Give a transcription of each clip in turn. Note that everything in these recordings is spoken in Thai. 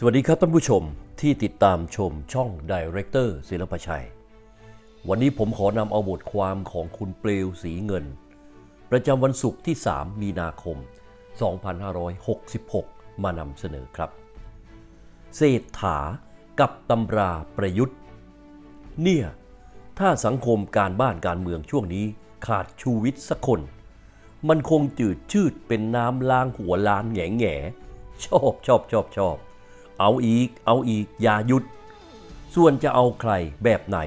สวัสดีครับท่านผู้ชมที่ติดตามชมช่องดีเรคเตอร์ศิลปชัย วันนี้ผมขอนำเอาบทความของคุณเปลวสีเงิน ประจำวันศุกร์ที่ 3 มีนาคม 2566 มานำเสนอครับ เศรษฐากับตำราประยุทธ์ เนี่ย ถ้าสังคมการบ้านการเมืองช่วงนี้ขาดชูวิทย์สักคน มันคงจืดชืดเป็นน้ำล้างหัวล้านแง่แง่ชอบชอบชอบชอบ เอาอีก เอาอีก อย่าหยุด ส่วนจะเอาใครแบบไหน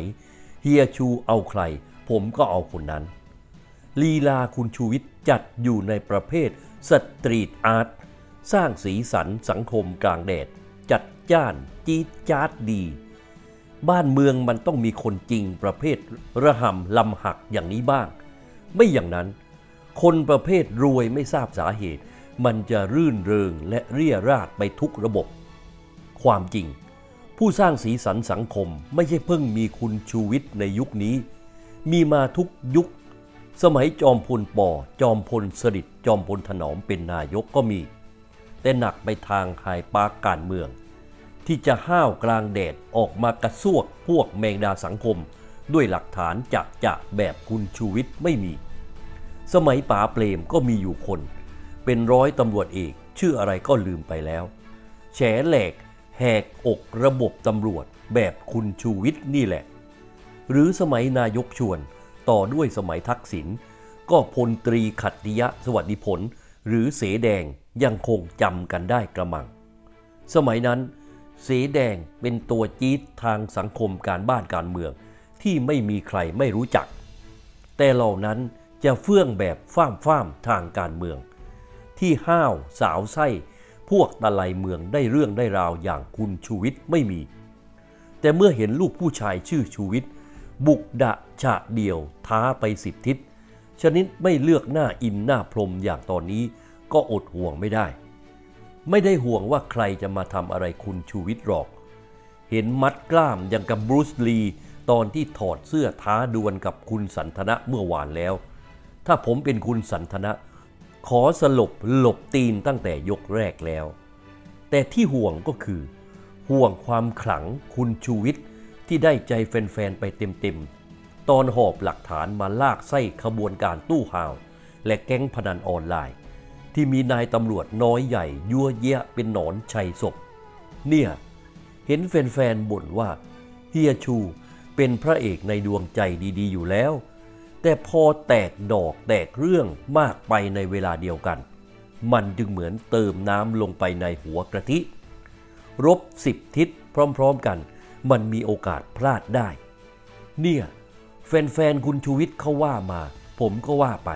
เฮียชูเอาใคร ผมก็เอาคนนั้น ลีลาคุณชูวิทย์จัดอยู่ในประเภทสตรีทอาร์ตสร้างสีสันสังคมกลางแดด จัดจ้านจี๊ดจ๊าดดี บ้านเมืองมันต้องมีคนจริงประเภทระห่ำลำหักอย่างนี้บ้าง ไม่อย่างนั้น คนประเภทรวยไม่ทราบสาเหตุ มันจะรื่นเริงและเรี่ยราดไปทุกระบบ ความจริง ผู้สร้างสีสันสังคมไม่ใช่เพิ่งมีคุณชูวิทย์ในยุคนี้ มีมาทุกยุค สมัยจอมพลปอจอมพลสฤษดิ์จอมพลถนอมเป็นนายกก็มี แต่หนักไปทางไฮปาร์กการเมือง ที่จะห้าวกลางแดดออกมากระซวกพวกแมงดาสังคม ด้วยหลักฐานจะจะแบบคุณชูวิทย์ไม่มี สมัยป๋าเปรมก็มีอยู่คน เป็นร้อยตำรวจเอกชื่ออะไรก็ลืมไปแล้วแฉแหลก แหกอกระบบตำรวจแบบคุณชูวิทย์นี่แหละ หรือสมัยนายกชวนต่อด้วยสมัยทักษิณก็พลตรีขัตติยะสวัสดิผล หรือเสแดงยังคงจำกันได้กระมัง สมัยนั้น เสแดงเป็นตัวจี๊ดทางสังคมการบ้านการเมือง ที่ไม่มีใครไม่รู้จัก แต่เหล่านั้นจะเฟื่องแบบฟ้ามฟ้ามทางการเมือง ที่ห้าวสาวไส้ พวกตะไลเมืองได้เรื่องได้ราวอย่างคุณชูวิทย์ไม่มี แต่เมื่อเห็นลูกผู้ชายชื่อชูวิทย์บุกดะฉะเดียวท้าไปสิบทิศ ชนิดไม่เลือกหน้าอินหน้าพรมอย่างตอนนี้ก็อดห่วงไม่ได้ ไม่ได้ห่วงว่าใครจะมาทำอะไรคุณชูวิทย์หรอก เห็นมัดกล้ามอย่างกับบรูซลีตอนที่ถอดเสื้อท้าดวลกับคุณสันทนะเมื่อวานแล้ว ถ้าผมเป็นคุณสันทนะ ขอสลบหลบตีนตั้งแต่ยกแรกแล้ว แต่ที่ห่วงก็คือ ห่วงความขลังคุณชูวิทย์ที่ได้ใจแฟนๆไปเต็มๆ ตอนหอบหลักฐานมาลากไส้ขบวนการตู้ห่าว และแก๊งพนันออนไลน์ ที่มีนายตำรวจน้อยใหญ่ยั่วเยะเป็นหนอนชัยศพ เนี่ย เห็นแฟนๆบ่นว่าเฮียชูเป็นพระเอกในดวงใจดีๆ อยู่แล้ว แต่พอแตกดอกแตกเรื่องมากไปในเวลาเดียวกัน มันจึงเหมือนเติมน้ำลงไปในหัวกระทิ รบสิบทิศพร้อมๆกัน มันมีโอกาสพลาดได้ เนี่ยแฟนๆคุณชูวิทย์เขาว่ามา ผมก็ว่าไป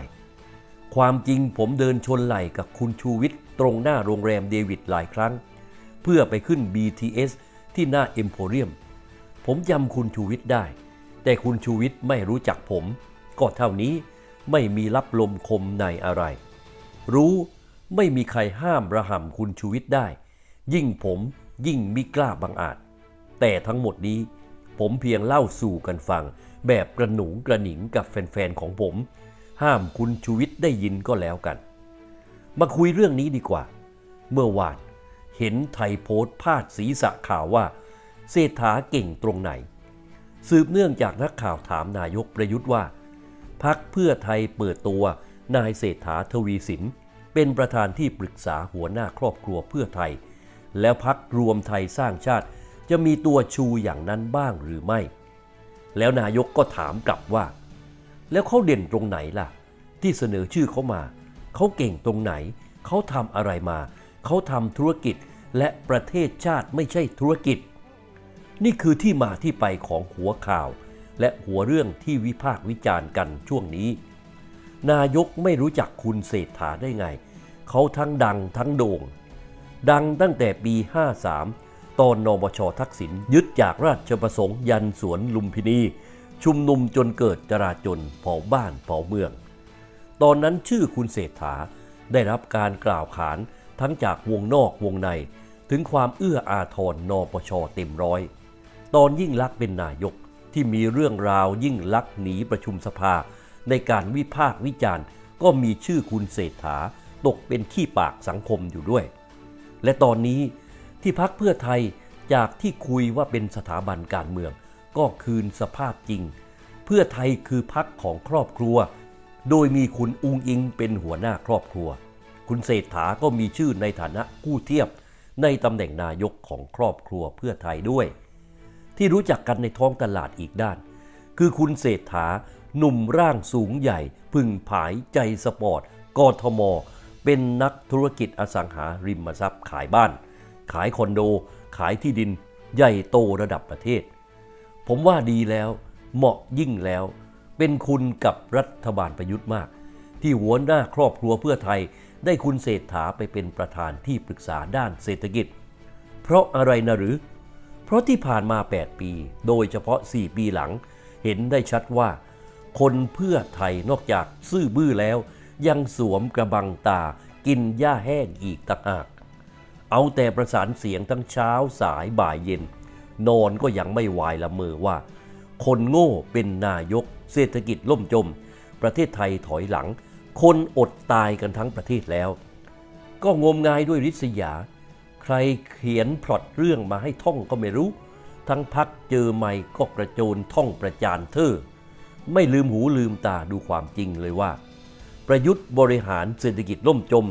ความจริงผมเดินชนไหล่กับคุณชูวิทย์ตรงหน้าโรงแรมเดวิดหลายครั้ง เพื่อไปขึ้น BTS ที่หน้าเอ็มโพเรียม ผมจำคุณชูวิทย์ได้ แต่คุณชูวิทย์ไม่รู้จักผม ก็เท่านี้ไม่มีรับลมคมในอะไร รู้ไม่มีใครห้ามระห่ำคุณชูวิทย์ได้ ยิ่งผมยิ่งมิกล้าบังอาจ แต่ทั้งหมดนี้ผมเพียงเล่าสู่กันฟัง แบบกระหนุงกระหนิงกับแฟนๆของผม ห้ามคุณชูวิทย์ได้ยินก็แล้วกัน มาคุยเรื่องนี้ดีกว่า เมื่อวานเห็นไทยโพสต์พาดศีรษะข่าวว่า เศรษฐาเก่งตรงไหน สืบเนื่องจากนักข่าวถามนายกประยุทธ์ว่า พักเพื่อไทยเปิดตัวนายเศรษฐาทวีสิน เป็นประธานที่ปรึกษาหัวหน้าครอบครัวเพื่อไทย แล้วพักรวมไทยสร้างชาติจะมีตัวชูอย่างนั้นบ้างหรือไม่ แล้วนายกก็ถามกลับว่า แล้วเขาเด่นตรงไหนล่ะ ที่เสนอชื่อเขามา เขาเก่งตรงไหน เขาทำอะไรมา เขาทำธุรกิจและประเทศชาติไม่ใช่ธุรกิจ นี่คือที่มาที่ไปของหัวข่าว และหัวเรื่องที่วิพากษ์วิจารณ์กันช่วงนี้ นายกไม่รู้จักคุณเศรษฐาได้ไง เขาทั้งดังทั้งโด่ง ดังตั้งแต่ปี 53 ตอนนบชทักษิณยึดจากราชประสงค์ยันสวนลุมพินี ชุมนุมจนเกิดจราจนเผาบ้านเผาเมือง ตอนนั้นชื่อคุณเศรษฐาได้รับการกล่าวขานทั้งจากวงนอกวงใน ถึงความเอื้ออาทรนปชเต็มร้อย ตอนยิ่งลักษณ์เป็นนายก ที่มีเรื่องราวยิ่งลักษณ์หนีประชุมสภา ในการวิพากษ์วิจารณ์ ก็มีชื่อคุณเศรษฐาตกเป็นขี้ปากสังคมอยู่ด้วย และตอนนี้ที่พักเพื่อไทยจากที่คุยว่าเป็นสถาบันการเมือง ก็คืนสภาพจริง เพื่อไทยคือพักของครอบครัว โดยมีคุณอุงอิงเป็นหัวหน้าครอบครัว คุณเศรษฐาก็มีชื่อในฐานะกู้เทียบ ในตำแหน่งนายกของครอบครัวเพื่อไทยด้วย ที่รู้จักกันในท้องตลาดอีกด้าน คือคุณเศรษฐาหนุ่มร่างสูงใหญ่ พึ่งผายใจสปอร์ตกทม เป็นนักธุรกิจอสังหาริมทรัพย์ขายบ้าน ขายคอนโด ขายที่ดิน ใหญ่โตระดับประเทศ ผมว่าดีแล้ว เหมาะยิ่งแล้ว เป็นคุณกับรัฐบาลประยุทธ์มาก ที่หัวหน้าครอบครัวเพื่อไทย ได้คุณเศรษฐาไปเป็นประธานที่ปรึกษาด้านเศรษฐกิจ เพราะอะไรนะหรือ เพราะที่ผ่านมา 8 ปี โดยเฉพาะ 4 ปีหลัง เห็นได้ชัดว่า คนเพื่อไทยนอกจากซื่อบื้อแล้ว ยังสวมกระบังตากินหญ้าแห้งอีกต่างหาก เอาแต่ประสานเสียงทั้งเช้าสายบ่ายเย็น นอนก็ยังไม่วายละเมอว่า คนโง่เป็นนายก เศรษฐกิจล่มจม ประเทศไทยถอยหลัง คนอดตายกันทั้งประเทศแล้ว ก็งมงายด้วยริษยา ใครเขียนพล็อตเรื่องมาให้ท่องก็ไม่รู้ ทั้งพักเจอไม่ก็กระโจนท่องประจานเธอ ไม่ลืมหูลืมตาดูความจริงเลยว่า ประยุทธ์บริหารเศรษฐกิจล่มจม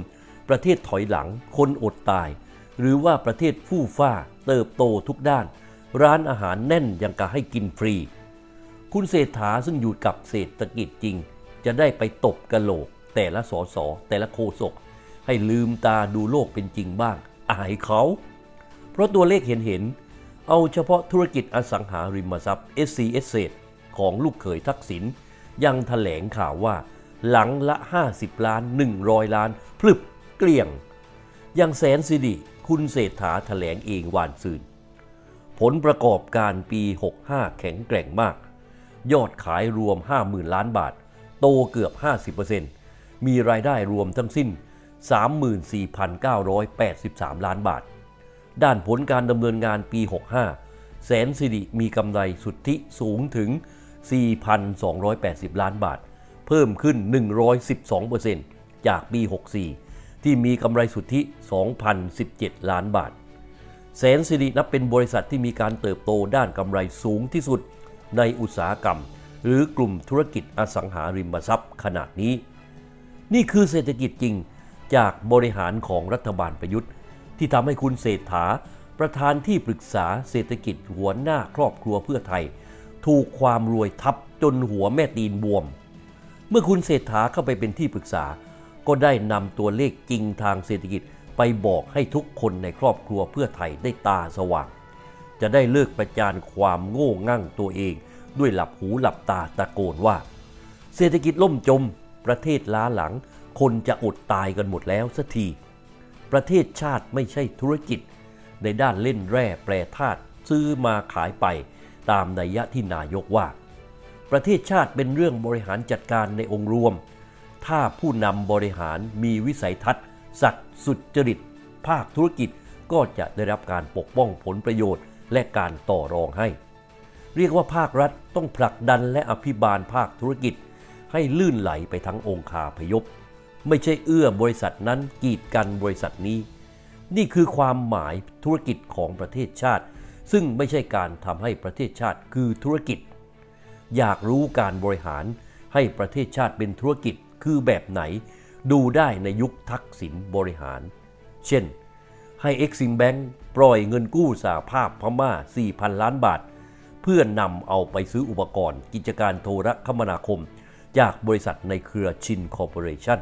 ประเทศถอยหลังคนอดตาย หรือว่าประเทศฟู่ฟ้าเติบโตทุกด้าน ร้านอาหารแน่นยังกะให้กินฟรี คุณเศรษฐาซึ่งอยู่กับเศรษฐกิจจริง จะได้ไปตบกระโหลก แต่ละสอสอแต่ละโคศกให้ลืมตาดูโลกเป็นจริงบ้าง อายเขา เพราะตัวเลขเห็นเห็น เอาเฉพาะธุรกิจอสังหาริมทรัพย์ SC s ของลูกเขยทักษิณยังแถลงข่าวว่าหลังละ 50 ล้าน 100 ล้าน พลึบเกลี้ยงอย่างแสนสิริคุณเศรษฐาแถลงเองวานซืนผลประกอบการปี 65 แข็งแกร่งมาก ยอดขายรวม 50,000 ล้านบาท โตเกือบ 50%มีรายได้รวมทั้งสิ้น 34,983 ล้านบาท ด้านผลการดำเนินงานปี 65 แสนสิริมีกำไรสุทธิสูงถึง 4,280 ล้านบาท เพิ่มขึ้น 112%จากปี 64 ที่มีกำไรสุทธิ 2,017 ล้านบาท แสนสิรินับเป็นบริษัทที่มีการเติบโตด้านกำไรสูงที่สุดในอุตสาหกรรม หรือกลุ่มธุรกิจอสังหาริมทรัพย์ขนาดนี้ นี่คือเศรษฐกิจจริง จากบริหารของรัฐบาลประยุทธ์ ที่ทำให้คุณเศรษฐา ประธานที่ปรึกษาเศรษฐกิจหัวหน้าครอบครัวเพื่อไทย ถูกความรวยทับจนหัวแม่ตีนบวม เมื่อคุณเศรษฐาเข้าไปเป็นที่ปรึกษา ก็ได้นำตัวเลขจริงทางเศรษฐกิจไปบอกให้ทุกคนในครอบครัวเพื่อไทยได้ตาสว่าง จะได้เลิกประจานความโง่งั่งตัวเอง ด้วยหลับหูหลับตาตะโกนว่า เศรษฐกิจล่มจม ประเทศล้าหลัง คนจะอดตายกันหมดแล้วสักที ประเทศชาติไม่ใช่ธุรกิจ ในด้านเล่นแร่แปรธาตุซื้อมาขายไปตามนัยยะที่นายกว่า ประเทศชาติเป็นเรื่องบริหารจัดการในองค์รวม ถ้าผู้นำบริหารมีวิสัยทัศน์ สัตย์สุจริต ภาคธุรกิจก็จะได้รับการปกป้องผลประโยชน์ และการต่อรองให้ เรียกว่าภาครัฐต้องผลักดันและอภิบาลภาคธุรกิจ ให้ลื่นไหลไปทั้งองคาพยพ ไม่ใช่เอื้อบริษัทนั้นกีดกันบริษัทนี้ นี่คือความหมายธุรกิจของประเทศชาติ ซึ่งไม่ใช่การทำให้ประเทศชาติคือธุรกิจ อยากรู้การบริหารให้ประเทศชาติเป็นธุรกิจคือแบบไหน ดูได้ในยุคทักษิณบริหาร เช่น ให้ Exim Bank ปล่อยเงินกู้สาภาพพม่า 4,000 ล้านบาท เพื่อนำเอาไปซื้ออุปกรณ์ กิจการโทรคมนาคม จากบริษัทในเครือชินคอร์ปอเรชั่น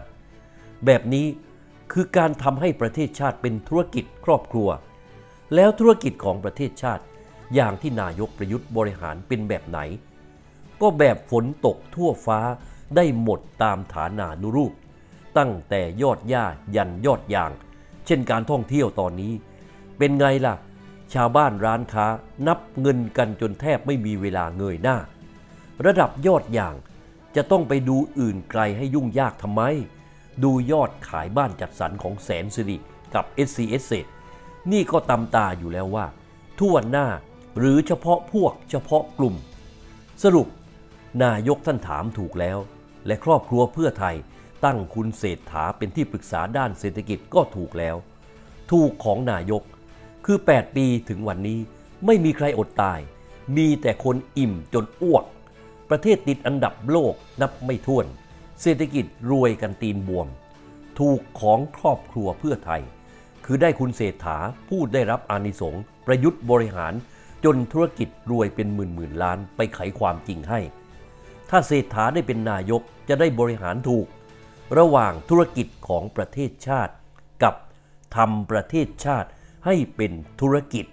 แบบนี้คือการทำให้ประเทศชาติเป็นธุรกิจครอบครัว แล้วธุรกิจของประเทศชาติ อย่างที่นายกประยุทธ์บริหารเป็นแบบไหน ก็แบบฝนตกทั่วฟ้าได้หมดตามฐานานุรูป ตั้งแต่ยอดหญ้ายันยอดยาง เช่นการท่องเที่ยวตอนนี้ เป็นไงล่ะ ชาวบ้านร้านค้านับเงินกันจนแทบไม่มีเวลาเงยหน้า ระดับยอดอย่างจะต้องไปดูอื่นไกลให้ยุ่งยากทำไม ดูยอดขายบ้านจัดสรรของแสนสิริกับ s c s นี่ก็ตำตาอยู่แล้วว่า ทั่วหน้าหรือเฉพาะพวกเฉพาะกลุ่ม สรุป นายกท่านถามถูกแล้ว และครอบครัวเพื่อไทยตั้งคุณเศรษฐาเป็นที่ปรึกษาด้านเศรษฐกิจก็ถูกแล้ว ถูกของนายก คือ 8 ปีถึงวันนี้ไม่มีใครอดตาย มีแต่คนอิ่มจนอ้วก ประเทศติดอันดับโลกนับไม่ถ้วน เศรษฐกิจรวยกันตีนบวม ถูกของครอบครัวเพื่อไทย คือได้คุณเศรษฐาผู้ได้รับอานิสงส์ประยุทธ์บริหาร จนธุรกิจรวยเป็นหมื่นหมื่นล้านไปไขความจริงให้ ถ้าเศรษฐาได้เป็นนายกจะได้บริหารถูก ระหว่างธุรกิจของประเทศชาติ กับทำประเทศชาติให้เป็นธุรกิจ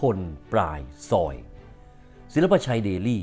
คนปลายซอย ศิลปชัยเดลี่